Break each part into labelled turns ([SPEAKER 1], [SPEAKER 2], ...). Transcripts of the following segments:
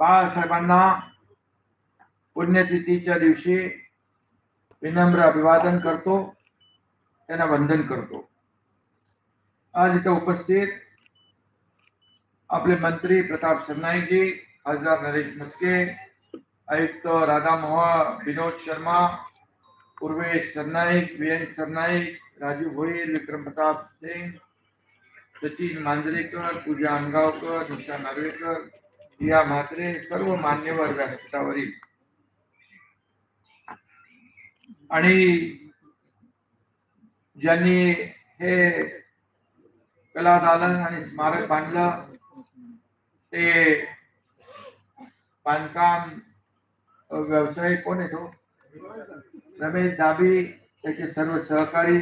[SPEAKER 1] बाळासाहेबांना पुण्यतिथीच्या दिवशी विनम्र अभिवादन करतो त्यांना वंदन करतो. आज इथं उपस्थित आपले मंत्री प्रताप सरनाईकजी खासदार नरेश मस्के आयुक्त राधा मोहळ विनोद शर्मा पूर्वेश सरनाईक व्ही एन सरनाईक राजू भोईर विक्रम प्रताप सिंग सचिन मांजरेकर पूजा अनगावकर निशा नार्वेकर या म्हात्रे सर्व मान्यवर व्यासपीठावरील आणि ज्यांनी हे कला दालन आणि स्मारक बांधलं ते बांधकाम व्यवसाय कोण येतो रमेश दाबी त्याचे सर्व सहकारी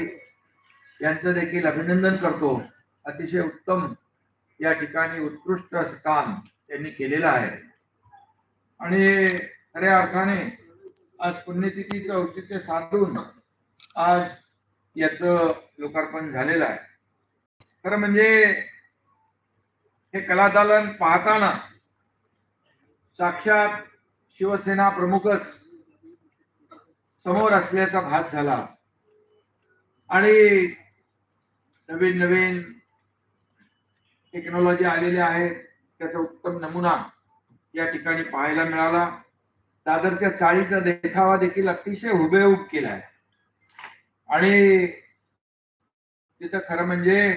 [SPEAKER 1] यांचं देखील अभिनंदन करतो. अतिशय उत्तम या ठिकाणी उत्कृष्ट काम. त्यांनी केलेलं आहे. आणि खऱ्या अर्थाने आज पुण्यतिथीचं औचित्य साधून आज याचं लोकार्पण झालेलं आहे. खरं म्हणजे हे कलादालन पाहताना साक्षात शिवसेना प्रमुखच समोर असल्याचा भाग झाला. आणि नवीन नवीन टेक्नॉलॉजी आलेल्या आहेत. त्याचा उत्तम नमुना या ठिकाणी पाहायला मिळाला. दादरच्या चाळीचा देखावा देखील अतिशय हुबेहूब केला आहे आणि तिथं खरं म्हणजे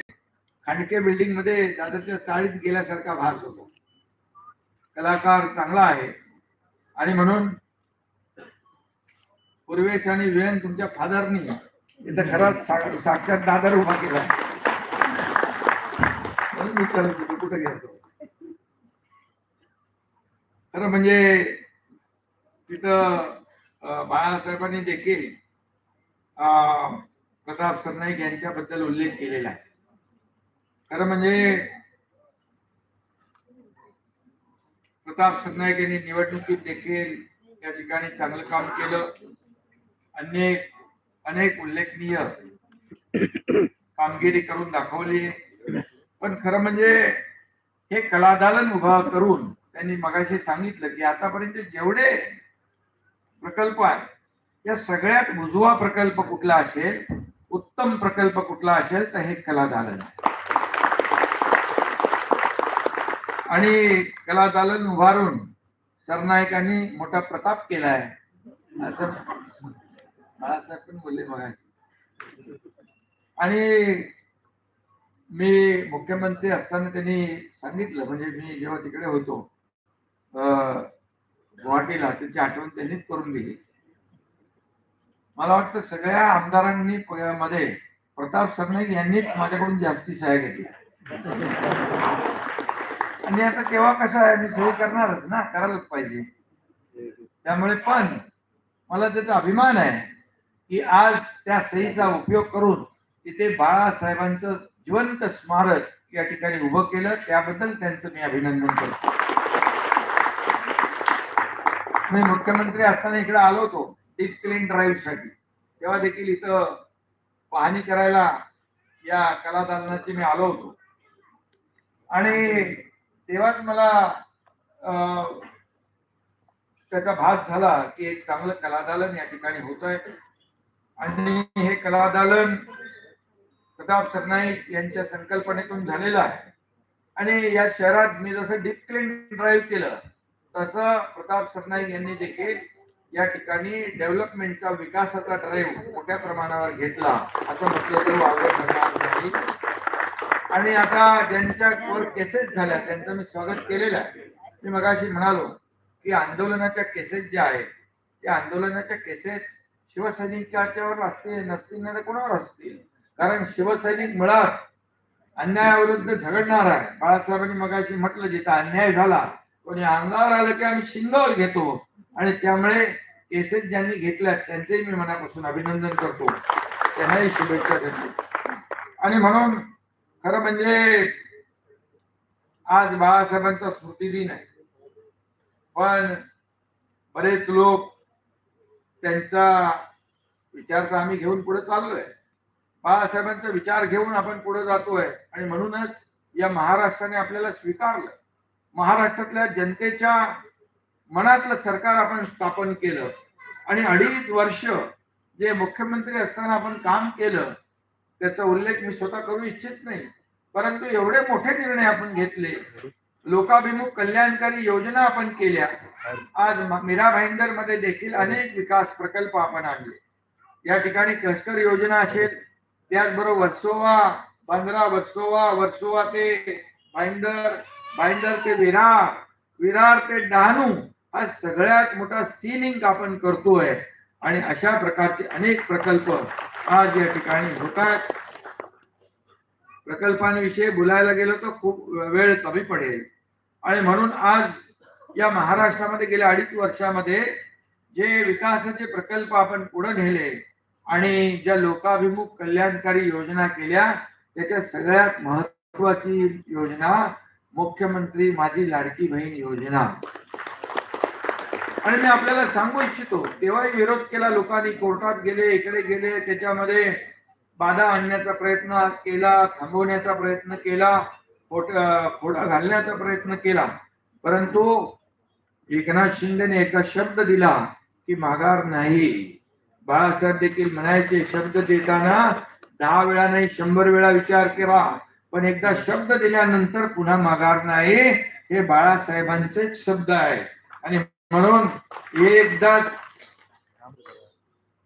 [SPEAKER 1] खांडके बिल्डिंगमध्ये दादरच्या चाळीत गेल्यासारखा भास होतो. कलाकार चांगला आहे. आणि म्हणून पूर्वेश आणि विवेन तुमच्या फादरनी इथं खरंच सा- साक्षात दादर उभा केला म्हणून मी विचारत होतो कुठे गेलो खरं म्हणजे तिथं बाळासाहेबांनी देखील अं, प्रताप सरनाईक यांच्याबद्दल उल्लेख केलेला आहे. खरं म्हणजे प्रताप सरनाईक यांनी निवडणुकीत देखील या ठिकाणी चांगलं काम केलं. अनेक अनेक उल्लेखनीय कामगिरी करून दाखवली. पण खरं म्हणजे हे कलादालन उभा करून त्यांनी मगाशी सांगितलं की आतापर्यंत जेवढे प्रकल्प आहे या सगळ्यात उजवा प्रकल्प कुठला असेल उत्तम प्रकल्प कुठला असेल तर हे कलादालन दालन आणि कलादालन उभारून सरनायकांनी मोठा प्रताप केलाय. असं बाळासाहेब पण बोलले बघा आणि मी मुख्यमंत्री असताना त्यांनी सांगितलं म्हणजे मी जेव्हा तिकडे होतो गुवाहाटीला. त्याची आठवण त्यांनीच करून दिली. मला वाटतं सगळ्या आमदारांनी मध्ये प्रताप सरनाईक यांनीच माझ्याकडून जास्ती सह्या घेतल्या. आणि आता तेव्हा कसं आहे मी सही करणारच ना करायलाच पाहिजे. त्यामुळे पण मला त्याचा अभिमान आहे की आज त्या सहीचा उपयोग करून तिथे बाळासाहेबांचं जिवंत स्मारक या ठिकाणी उभं केलं. त्याबद्दल त्यांचं मी अभिनंदन करतो. मी मुख्यमंत्री असताना इकडे आलो होतो डीप क्लीन ड्राईव्हसाठी. तेव्हा देखील इथं पाहणी करायला या कलादालनाची मी आलो होतो. आणि तेव्हाच मला त्याचा भास झाला की एक चांगलं कलादालन या ठिकाणी होत आहे आणि हे कलादालन प्रताप सरनाईक यांच्या संकल्पनेतून झालेलं आहे. आणि या शहरात मी जसं डीप क्लीन ड्राईव्ह केलं तसं प्रताप सरनाईक यांनी देखील या ठिकाणी डेव्हलपमेंटचा विकासाचा ड्राईव्ह मोठ्या प्रमाणावर घेतला असं म्हटलं तर वावरे ठरणार नाही. आणि आता ज्यांच्यावर केसेस झाल्या त्यांचं मी स्वागत केलेलं आहे. मी मगाशी म्हणालो की आंदोलनाच्या केसेस ज्या आहेत त्या आंदोलनाच्या केसेस शिवसैनिकाच्यावर असतील नसतील नाही तर कोणावर असतील? कारण शिवसैनिक मुळात अन्यायाविरुद्ध झगडणार आहे. बाळासाहेबांनी मगाशी म्हटलं जिथं अन्याय झाला कोणी अंगावर आलं की आम्ही शिंगावर घेतो. आणि त्यामुळे केसेस ज्यांनी घेतल्या त्यांचेही मी मनापासून अभिनंदन करतो. त्यांनाही शुभेच्छा देतो. आणि म्हणून खरं म्हणजे आज बाळासाहेबांचा स्मृती दिन आहे. पण बरेच लोक त्यांचा विचार तर आम्ही घेऊन पुढे चाललोय. बाळासाहेबांचा विचार घेऊन आपण पुढे जातोय. आणि म्हणूनच या महाराष्ट्राने आपल्याला स्वीकारलं. महाराष्ट्रातल्या जनतेच्या मनातलं सरकार आपण स्थापन केलं. आणि अडीच वर्ष जे मुख्यमंत्री असताना आपण काम केलं त्याचा उल्लेख मी स्वतः करू इच्छित नाही. परंतु एवढे मोठे निर्णय आपण घेतले. लोकाभिमुख कल्याणकारी योजना आपण केल्या. आज मीरा भाईंदरमध्ये देखील अनेक विकास प्रकल्प आपण आणले. या ठिकाणी क्लस्टर योजना असेल त्याचबरोबर वर्सोवा बांद्रा वर्सोवा वर्सोवा ते भाईंदर भाईंदर ते विरार विरार ते डहाणू हा सगळ्यात मोठा सी लिंक आपण करतोय. आणि अशा प्रकारचे अनेक प्रकल्प आज या ठिकाणी होत आहेत प्रकल्पांविषयी बोलायला गेलो तर खूप वेळ कमी पडेल. आणि म्हणून आज या महाराष्ट्रामध्ये गेल्या अडीच वर्षामध्ये जे विकासाचे प्रकल्प आपण पुढे नेले आणि ज्या लोकाभिमुख कल्याणकारी योजना केल्या त्याच्या सगळ्यात महत्वाची योजना मुख्यमंत्री माझी लाडकी बहीण योजना. आणि मी आपल्याला सांगू इच्छितो तेव्हाही विरोध केला लोकांनी कोर्टात गेले इकडे गेले त्याच्यामध्ये बाधा आणण्याचा प्रयत्न केला थांबवण्याचा प्रयत्न केला फोडा घालण्याचा प्रयत्न केला. परंतु एकनाथ शिंदेने एका शब्द दिला की माघार नाही. बाळासाहेब देखील म्हणायचे शब्द देताना दहा वेळा नाही शंभर वेळा विचार केला पण एकदा शब्द दिल्यानंतर पुन्हा माघार नाही. हे बाळासाहेबांचे शब्द आहे. आणि म्हणून एकदा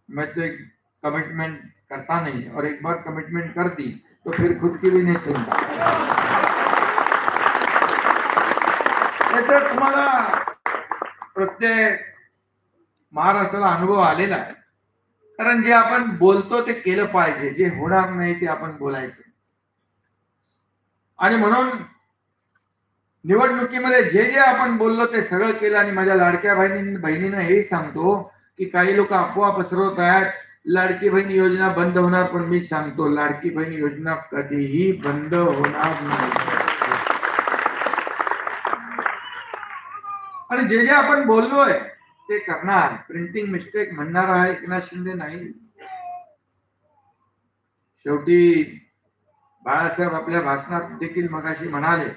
[SPEAKER 1] म्हणजे मैं कमिटमेंट करता नहीं और एक बार कमिटमेंट कर दी तो फिर खुद की भी नहीं सुनता. तुम्हाला प्रत्येक महाराष्ट्राला अनुभव आलेला आहे. कारण जे आपण बोलतो ते केलं पाहिजे जे होणार नाही ते आपण बोलायचं. आणि म्हणून निवडणुकीमध्ये जे जे आपण बोललो ते सगळं केलं आणि माझ्या लाडक्या बहिणी बहिणीनं हे सांगतो की काही लोक अफवा पसरवत आहेत लाडकी बहीण योजना बंद होणार पण मी सांगतो लाडकी बहीण योजना कधीही बंद होणार नाही. आणि जे जे आपण बोललोय ते करणार. प्रिंटिंग मिस्टेक म्हणणार आहे एकनाथ शिंदे नाही. शेवटी बाळासाहेब आपल्या भाषणात देखील मगाशी म्हणाले.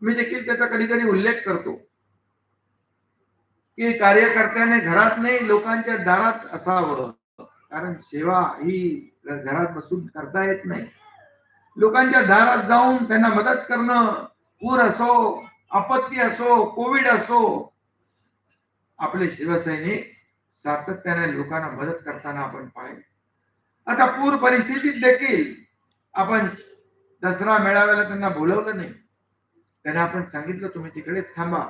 [SPEAKER 1] मी देखील त्याचा कधी कधी उल्लेख करतो. की कार्यकर्त्याने घरात नाही लोकांच्या दारात असावं. कारण सेवा ही घरात बसून करता येत नाही. लोकांच्या दारात जाऊन त्यांना मदत करणं पूर असो आपत्ती असो कोविड असो आपले शिवसैनिक सातत्याने लोकांना मदत करताना आपण पाहिले. आता पूर परिस्थितीत देखील आपण दसरा मेळाव्याला त्यांना बोलवलं नाही. त्यांना आपण सांगितलं तुम्ही तिकडेच थांबा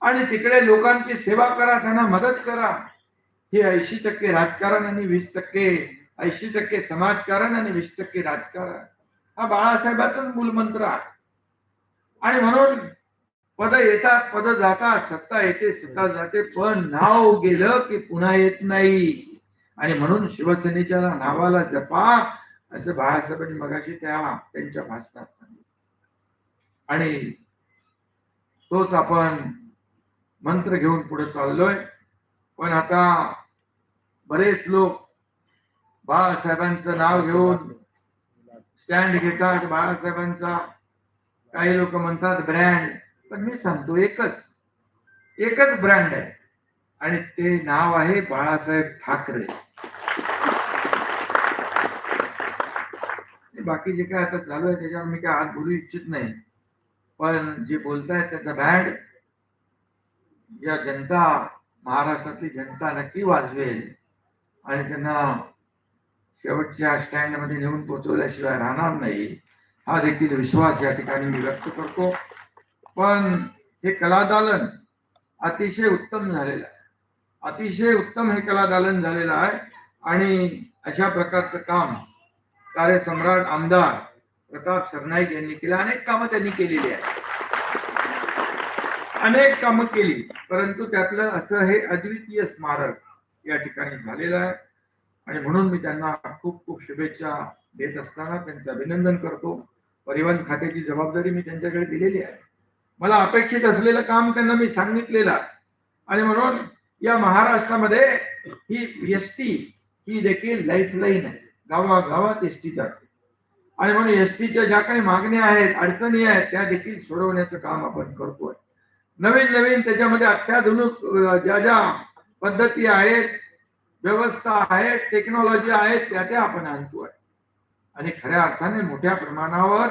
[SPEAKER 1] आणि तिकडे लोकांची सेवा करा त्यांना मदत करा. हे ऐंशी टक्के राजकारण आणि वीस टक्के ऐंशी टक्के समाजकारण आणि वीस टक्के राजकारण. हा बाळासाहेबांचाच मूलमंत्र आहे. आणि म्हणून पद येतात पद जातात सत्ता येते सत्ता जाते पण नाव गेलं की पुन्हा येत नाही. आणि म्हणून शिवसेनेच्या नावाला जपा असं बाळासाहेबांनी मगाशी त्या त्यांच्या भाषणात सांगितलं. आणि तोच आपण मंत्र घेऊन पुढे चाललोय. पण आता बरेच लोक बाळासाहेबांचं नाव घेऊन स्टँड घेतात. बाळासाहेबांचा काही लोक म्हणतात ब्रँड. पण मी सांगतो एकच एकच ब्रँड आहे. आणि ते नाव आहे बाळासाहेब ठाकरे. बाकी जे काय आता चालू आहे त्याच्यावर मी काय आज बोलू इच्छित नाही. पण जे बोलतायत त्याचा बँड या जनता महाराष्ट्रातली जनता नक्की वाजवेल. आणि त्यांना शेवटच्या स्टँडमध्ये नेऊन पोहोचवल्याशिवाय राहणार नाही. हा देखील विश्वास या ठिकाणी मी व्यक्त करतो. पण हे कलादालन अतिशय उत्तम झालेलं आहे. अतिशय उत्तम हे कलादालन झालेलं आहे. आणि अशा प्रकारचं काम कार्यसम्राट आमदार प्रताप सरनाईक यांनी केलं. अनेक कामं त्यांनी केलेली आहेत. अनेक कामं केली. परंतु त्यातलं असं हे अद्वितीय स्मारक या ठिकाणी झालेलं आहे. आणि म्हणून मी त्यांना खूप खूप शुभेच्छा देत असताना त्यांचं अभिनंदन करतो. परिवहन खात्याची जबाबदारी मी त्यांच्याकडे दिलेली आहे. मला अपेक्षित असलेलं काम त्यांना मी सांगितलेलं आहे. आणि म्हणून या महाराष्ट्रामध्ये ही एस टी ही देखील लाईफलाईन आहे. गावागावात एस टी जाते. आणि म्हणून एस टीच्या ज्या काही मागण्या आहेत अडचणी आहेत त्या देखील सोडवण्याचं काम आपण करतोय. नवीन नवीन त्याच्यामध्ये अत्याधुनिक ज्या ज्या पद्धती आहेत व्यवस्था आहेत टेक्नॉलॉजी आहेत त्या त्या आपण आणतोय. आणि खऱ्या अर्थाने मोठ्या प्रमाणावर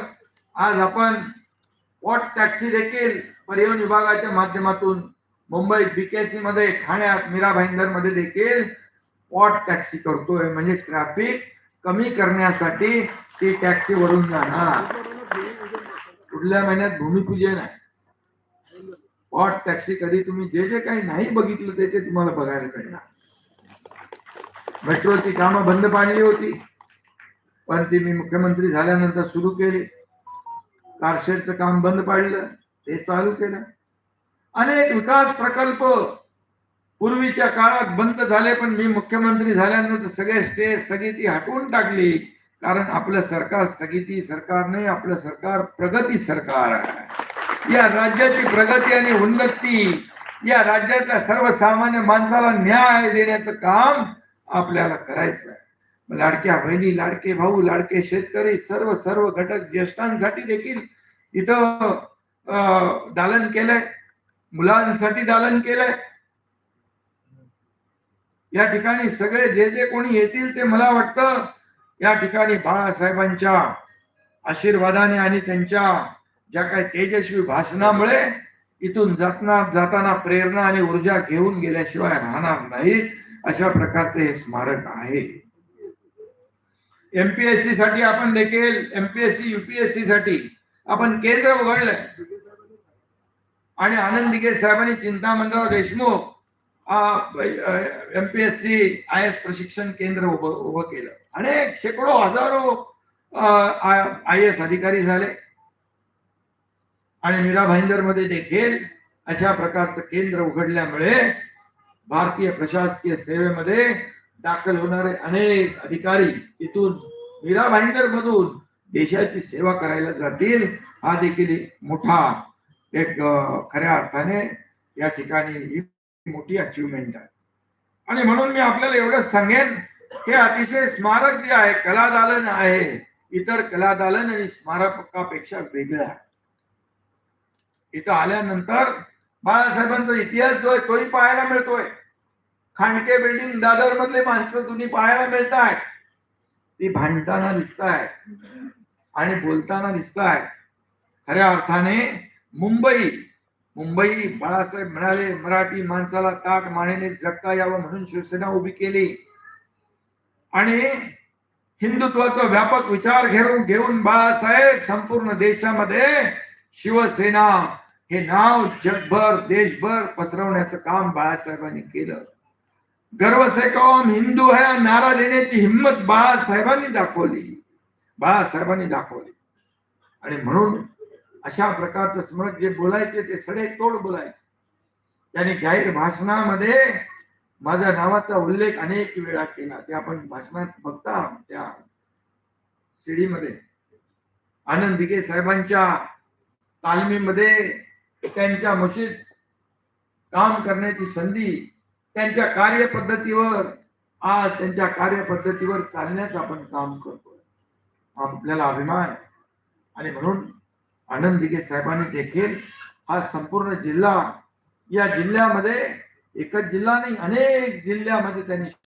[SPEAKER 1] आज आपण वॉट टॅक्सी देखील परिवहन विभागाच्या माध्यमातून मुंबईत बीकेसी मध्ये ठाण्यात मीरा भाईंदरमध्ये देखील वॉट टॅक्सी करतोय. म्हणजे ट्रॅफिक कमी करण्यासाठी ती टॅक्सी वरून जाणार. पुढल्या महिन्यात भूमिपूजन आहे. पॉट टॅक्सी कधी तुम्ही जे जे काही नाही बघितलं ते ते तुम्हाला बघायला मिळणार. मेट्रोची कामं बंद पाडली होती. पण ती मी मुख्यमंत्री झाल्यानंतर सुरू केली. कारशेडचं काम बंद पाडलं. ते चालू केलं. अनेक विकास प्रकल्प पूर्वीच्या काळात बंद झाले पण मी मुख्यमंत्री झाल्यानंतर सगळे स्टे स्थगिती हटवून टाकली. कारण आपलं सरकार स्थगिती सरकार नाही आपलं सरकार प्रगती सरकार आहे. या राज्याची प्रगती आणि उन्नती या राज्यातल्या सर्वसामान्य माणसाला न्याय देण्याचं काम आपल्याला करायचं आहे. लाडक्या बहिणी लाडके भाऊ लाडके शेतकरी सर्व सर्व घटक ज्येष्ठांसाठी देखील इथं अं, दालन केलंय. मुलांसाठी दालन केलंय. या ठिकाणी सगळे जे जे कोणी येतील ते मला वाटतं या ठिकाणी बाळासाहेबांच्या आशीर्वादाने आणि त्यांच्या ज्या काही तेजस्वी भाषणामुळे इथून जातना जाताना प्रेरणा आणि ऊर्जा घेऊन गेल्याशिवाय राहणार नाही अशा प्रकारचे हे स्मारक आहे. एमपीएससी साठी आपण देखील एमपीएससी युपीएससी साठी आपण केंद्र उघडलंय. आणि आनंद दिगे साहेबांनी Chintamanrao Deshmukh MPSC I S प्रशिक्षण केंद्र उभं उभं केलं. अनेक शेकडो हजारो आय एस अधिकारी झाले. आणि मीरा भाईंदरमध्ये देखील अशा प्रकारचं केंद्र उघडल्यामुळे भारतीय प्रशासकीय सेवेमध्ये दाखल होणारे अनेक अधिकारी इथून मीरा भाईंदर मधून देशाची सेवा करायला जातील हा देखील मोठा एक खऱ्या अर्थाने या ठिकाणी मोठी अचिव्हमेंट आहे. आणि म्हणून मी आपल्याला एवढंच सांगेन हे अतिशय स्मारक जे आहे कलादालन आहे इतर कलादालन आणि स्मारकापेक्षा वेगळं आहे. इथं आल्यानंतर बाळासाहेबांचा इतिहास जो आहे तोही पाहायला मिळतोय. खांडके बिल्डिंग दादर मधले माणसं तुम्ही पाहायला मिळत आहेत ती भांडताना दिसत आहेत आणि बोलताना दिसत आहेत खऱ्या अर्थाने मुंबई मुंबई बाळासाहेब म्हणाले मराठी माणसाला ताट मानेने जगता यावं म्हणून शिवसेना उभी केली. आणि हिंदुत्वाचा व्यापक विचार घेऊन घेऊन बाळासाहेब संपूर्ण देशामध्ये शिवसेना हे नाव जगभर देशभर पसरवण्याचं काम बाळासाहेबांनी केलं. गर्व से कौम हिंदू है नारा देण्याची हिंमत बाळासाहेबांनी दाखवली. बाळासाहेबांनी दाखवली. आणि म्हणून अशा प्रकारचं स्मरण जे बोलायचे ते सडे तोड बोलायचे. त्याने जाहीर भाषणामध्ये माझ्या नावाचा उल्लेख अनेक वेळा केला. ते आपण भाषणात बघता त्या शिडीमध्ये. आनंद दिघे साहेबांच्या तालमीमध्ये त्यांच्या मशीद काम करण्याची संधी त्यांच्या कार्यपद्धतीवर आज त्यांच्या कार्यपद्धतीवर चालण्याचं आपण काम करतोय. आपल्याला अभिमान आणि म्हणून आनंद दिघे साहेबांनी देखील हा संपूर्ण जिल्हा या जिल्ह्यामध्ये एकच जिल्हा नाही अनेक जिल्ह्यामध्ये त्यांनी